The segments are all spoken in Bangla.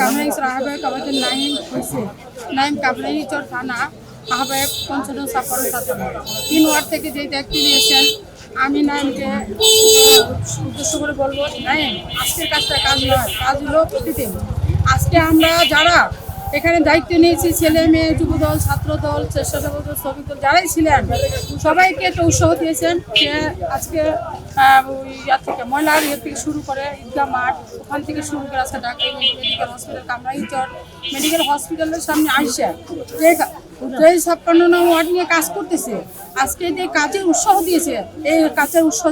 কামরাঙ্গিচর আহ্বায়ক আমাদের নাইম হয়েছে নাইম কামরাইচর থানা আহ্বায়ক পঞ্চন ছাপ্পান্ন সাতান্ন। তিন ওয়ার্ড থেকে যেই দায়িত্ব নিয়েছেন, আমি নাইমকে উদ্দেশ্য করে বলব নাইম আজকের কাজটা কাজ নয়, কাজ হলো প্রতিদিন। আজকে আমরা যারা এখানে দায়িত্ব নিয়েছি ছেলে মেয়ে, যুবদল, ছাত্রদল, স্বেচ্ছাসেবক দল, শ্রমিক দল, যারাই ছিলেন। সবাইকে একটা উৎসাহ দিয়েছেন যে আজকে ইয়ার থেকে ময়লার ইয়ে থেকে শুরু করে ঈদগাহ মাঠ, ওখান থেকে শুরু করে আজকে doctor medical hospital Kamraichar, medical হসপিটালের সামনে আইসা। যে যে ছাপ্পান্ন ওয়ার্ড নিয়ে কাজ করতেছে। আজকে যে কাজের উৎসাহ দিয়েছে এই কাজের উৎসাহ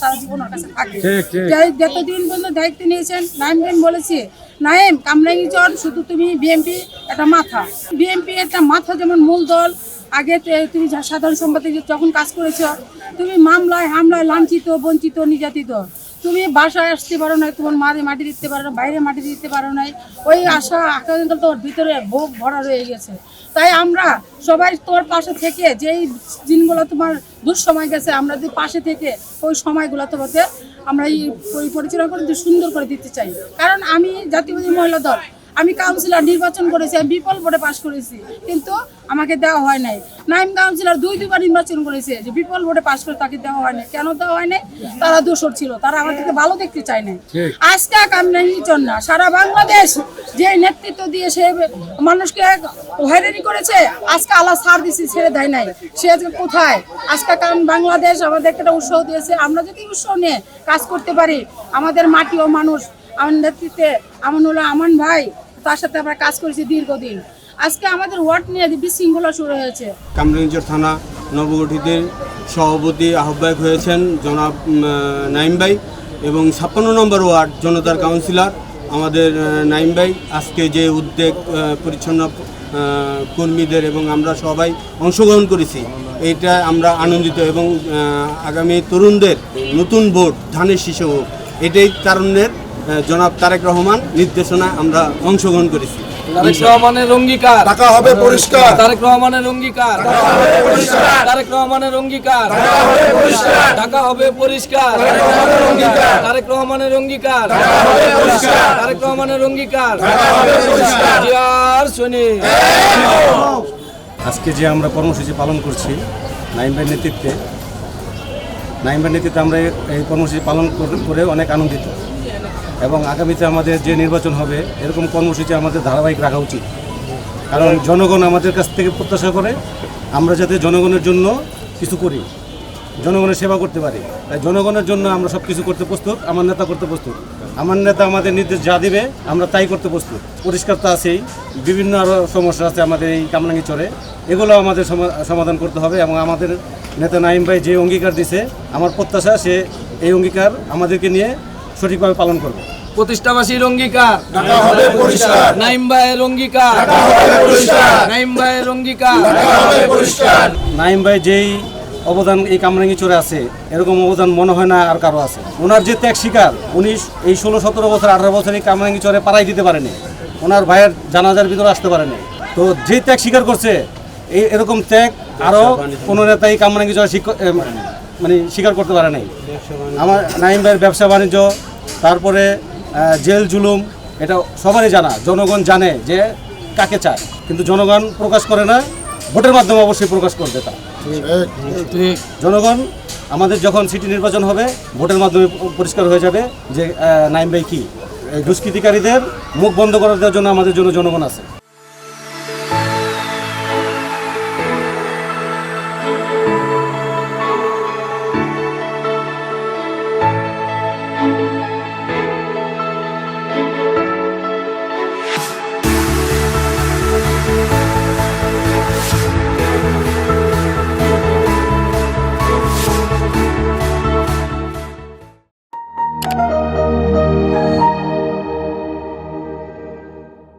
সারা জীবন ওর কাছে থাকে। যতদিন পর্যন্ত দায়িত্ব নিয়েছেন বলেছি নাইম শুধু তুমি বিএমপি একটা মাথা। বিএমপি একটা মাথা যেমন মূল দল আগে তুমি সাধারণ সম্পাদক যখন কাজ করেছ তুমি মামলায় হামলায় লাঞ্ছিত বঞ্চিত নির্যাতিত। তুমি বাসায় আসতে পারো না তোমার মারে মাটি দিতে পারো না, বাইরে মাটি দিতে পারো নাই, ওই আশা আকাঙ্ক্ষা তোর ভিতরে ভোগ ভরা রয়ে গেছে। তাই আমরা সবাই তোর পাশে থেকে যেই দিনগুলো তোমার দুঃসময় গেছে, আমরা যদি পাশে থেকে ওই সময়গুলো তোমাকে আমরা এই পরি- পরিচালনা করে সুন্দর করে দিতে চাই। কারণ আমি জাতীয়বাদী মহিলা দল, আমি কাউন্সিলর নির্বাচন করেছি, আমি বিপুল ভোটে পাশ করেছি, কিন্তু আমাকে দেওয়া হয় নাই। নাইম কাউন্সিলর দুই দুবার নির্বাচন করেছে যে বিপুল ভোটে পাশ করে তাকে দেওয়া হয় নাই। কেন দেওয়া হয় নাই? তারা দোষর ছিল তারা আমাদেরকে ভালো দেখতে চায় নাই। আজকে কামরাঙ্গিচর না। সারা বাংলাদেশ যে নেতৃত্ব দিয়ে সে মানুষকে হয়রানি করেছে আজকে আল্লাহ ছাড় দিছে ছেড়ে দেয় নাই। সে আজকে কোথায়? আজকে কারণ বাংলাদেশ আমাদের একটা উৎসাহ দিয়েছে আমরা যদি উৎসাহ নিয়ে কাজ করতে পারি আমাদের মাটি ও মানুষ আমার নেতৃত্বে আমানুল্লাহ আমান ভাই তার সাথে আমরা কাজ করেছি দীর্ঘদিন। আজকে আমাদের ওয়ার্ড নিয়ে বিশৃঙ্খলা শুরু হয়েছে। কামরাঞ্চর থানা নবগঠিতের সভাপতি আহ্বায়ক হয়েছেন জনাব নাইম ভাই এবং ছাপ্পান্ন নম্বর ওয়ার্ড জনতার কাউন্সিলর আমাদের নাইম ভাই। আজকে যে উদ্যোগ পরিচ্ছন্ন কর্মীদের এবং আমরা সবাই অংশগ্রহণ করেছি, এইটা আমরা আনন্দিত এবং আগামী তরুণদের নতুন ভোট ধানের শীষ হোক, এটাই কারণের জনাব তারেক রহমান নির্দেশনা আমরা অংশগ্রহণ করেছি। তারেক রহমানের অঙ্গীকার। টাকা হবে পরিষ্কার। তারেক রহমানের অঙ্গীকার। তারেক রহমানের অঙ্গীকার। ঢাকা হবে পরিষ্কার। তারেক রহমানের অঙ্গীকার। তারেক রহমানের অঙ্গীকার। জিয়ার শুনি আজকে যে আমরা কর্মসূচি পালন করছি নাইমবার নেতৃত্বে নাইমবার নেতৃত্বে আমরা এই- কর্মসূচি পালন করে অনেক আনন্দিত। এবং আগামীতে আমাদের যে নির্বাচন হবে, এরকম কর্মসূচি আমাদের ধারাবাহিক রাখা উচিত। কারণ জনগণ আমাদের কাছ থেকে প্রত্যাশা করে, আমরা যাতে জনগণের জন্য কিছু করি, জনগণের সেবা করতে পারি। তাই জনগণের জন্য আমরা সব কিছু করতে প্রস্তুত, আমার নেতা করতে প্রস্তুত। আমার নেতা আমাদের নির্দেশ যা দিবে, আমরা তাই করতে প্রস্তুত। পরিষ্কার তো আছেই, বিভিন্ন আরও সমস্যা আছে আমাদের এই কামরাঙ্গি চরে। এগুলো আমাদের সমা- সমাধান করতে হবে এবং আমাদের নেতা নাইম ভাই যে অঙ্গীকার দিছে, আমার প্রত্যাশা সে এই অঙ্গীকার আমাদেরকে নিয়ে সঠিকভাবে পালন করবে। প্রতিষ্ঠাবাসীর অঙ্গীকার টাকা হবে পরিষ্কার। নাইম ভাইয়ের অঙ্গীকার পরিষ্কার। নাইম ভাইয়ের অঙ্গীকার টাকা হবে পরিষ্কার। নাইম ভাই যেই অবদান এই কামরাঙ্গি চরে আছে এরকম অবদান মনে হয় না আর কারও আছে। ওনার যে ত্যাগ শিকার উনি এই ষোলো সতেরো বছর আঠারো বছর এই কামরাঙ্গি চরে পাড়াই দিতে পারেনি। ওনার ভাইয়ের জানাজার ভিতরে আসতে পারেনি। তো যে ত্যাগ স্বীকার করছে এই এরকম ত্যাগ আরও কোনো নেতা এই কামরাঙ্গি চরে শিক- মানে স্বীকার করতে পারে নাই। আমার নাইম ভাইয়ের ব্যবসা বাণিজ্য তারপরে জেল, জুলুম, এটা সবারই জানা, জনগণ জানে যে কাকে চায়। কিন্তু জনগণ প্রকাশ করে না, ভোটের মাধ্যমে অবশ্যই প্রকাশ করবে তা। জনগণ, আমাদের যখন সিটি নির্বাচন হবে, ভোটের মাধ্যমে পরিষ্কার হয়ে যাবে যে নাইম ভাই কি। দুষ্কৃতিকারীদের মুখ বন্ধ করার জন্য আমাদের জন্য জনগণ আছে।